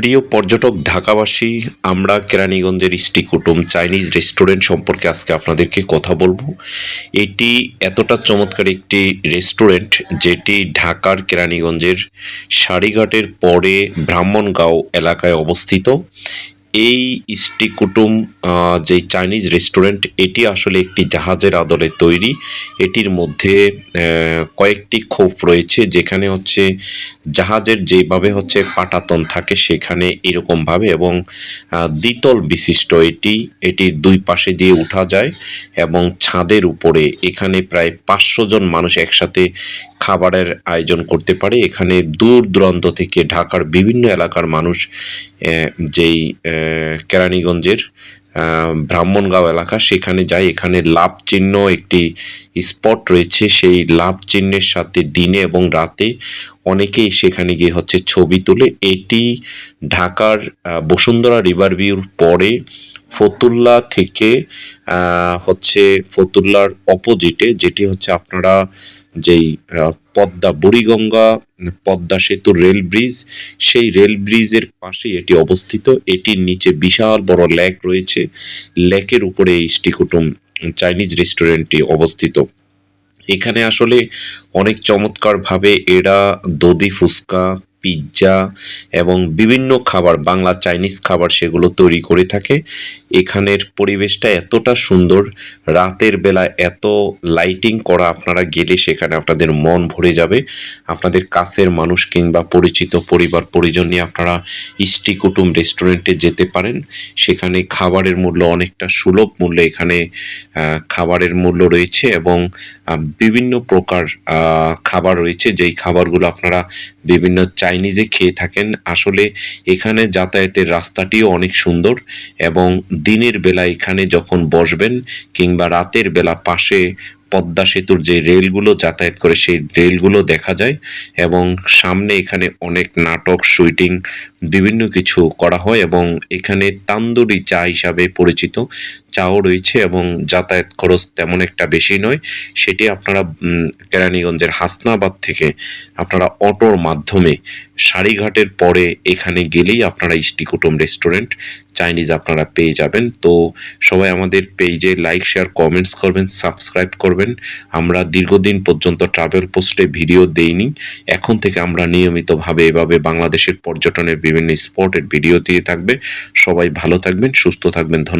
প্রিয় পর্যটক ঢাকাবাসী, আমরা কেরানীগঞ্জের ইষ্টি কুটুম চাইনিজ রেস্টুরেন্ট সম্পর্কে আজকে আপনাদেরকে কথা বলব। এটি এতটা চমৎকার একটি রেস্টুরেন্ট যেটি ঢাকার কেরানীগঞ্জের সারিঘাটের পরে ব্রাহ্মণগাঁও এলাকায় অবস্থিত। এই ইষ্টি কুটুম যে চাইনিজ রেস্টুরেন্ট, এটি আসলে একটি জাহাজের আদলে তৈরি। এটির মধ্যে কয়েকটি খোপ রয়েছে যেখানে হচ্ছে জাহাজের যেভাবে হচ্ছে পাটাতন থাকে সেখানে এরকমভাবে এবং দ্বিতল বিশিষ্ট এটি এটির দুই পাশে দিয়ে উঠা যায় এবং ছাদের উপরে এখানে প্রায় পাঁচশো জন মানুষ একসাথে খাবারের আয়োজন করতে পারে। এখানে দূর দূরান্ত থেকে ঢাকার বিভিন্ন এলাকার মানুষ যেই কেরানীগঞ্জের ব্রাহ্মণগাঁও এলাকা। সেখানে যাই, এখানে লাভ চিহ্ন একটি স্পট রয়েছে। সেই লাভ চিহ্নের সাথে দিনে এবং রাতে অনেকেই সেখানে গিয়ে হচ্ছে ছবি তুলে। এটি ঢাকার বসুন্ধরা রিভার ভিউর পরে ফতুল্লা থেকে হচ্ছে ফতুল্লার অপোজিটে যেটি হচ্ছে আপনারা যেই পদ্মা বুড়িগঙ্গা, পদ্মা সেতু রেল ব্রিজ সেই রেল ব্রিজের পাশে এটি অবস্থিত। এটির নিচে বিশাল বড় লেক রয়েছে। লেকের উপরে এই স্টিকুটুম চাইনিজ রেস্টুরেন্টটি অবস্থিত। এখানে আসলে অনেক চমৎকারভাবে এরা দধি ফুচকা পিৎজা এবং বিভিন্ন খাবার, বাংলা চাইনিজ খাবার সেগুলো তৈরি করে থাকে। এখানের পরিবেশটা এতটা সুন্দর, রাতের বেলা এত লাইটিং করা আপনারা গেলে সেখানে আপনাদের মন ভরে যাবে। আপনাদের কাছের মানুষ কিংবা পরিচিত পরিবার, পরিজন নিয়ে আপনারা ইষ্টি কুটুম রেস্টুরেন্টে যেতে পারেন। সেখানে খাবারের মূল্য অনেকটা সুলভ মূল্যে এখানে খাবারের মূল্য রয়েছে এবং বিভিন্ন প্রকার খাবার রয়েছে। যেই খাবারগুলো আপনারা বিভিন্ন চাইনিজে খেয়ে থাকেন। আসলে এখানে যাতায়াতের রাস্তাটিও অনেক সুন্দর এবং দিনের বেলা এখানে যখন বসবেন কিংবা রাতের বেলা পাশে পদ্মা সেতুর যে রেলগুলো যাতায়াত করে সেই রেলগুলো দেখা যায় এবং সামনে এখানে অনেক নাটক, শুটিং, বিভিন্ন কিছু করা হয় এবং এখানে তান্দুরি চা হিসাবে পরিচিত। চাও রয়েছে এবং যাতায়াত খরচ তেমন একটা বেশি নয়। সেটি আপনারা কেরানীগঞ্জের হাসনাবাদ থেকে আপনারা অটোর মাধ্যমে সারিঘাটের পরে এখানে গেলেই আপনারা ইষ্টি কুটুম রেস্টুরেন্ট চাইনিজ আপনারা পেয়ে যাবেন। তো সবাই আমাদের পেজে লাইক শেয়ার কমেন্টস করবেন সাবস্ক্রাইব করবেন। আমরা দীর্ঘদিন পর্যন্ত ট্রাভেল পোস্টে ভিডিও দেইনি। এখন থেকে আমরা নিয়মিতভাবে এভাবে বাংলাদেশের পর্যটনের বিভিন্ন স্পটের ভিডিও দিয়ে থাকবে। সবাই ভালো থাকবেন, সুস্থ থাকবেন। ধন্যবাদ।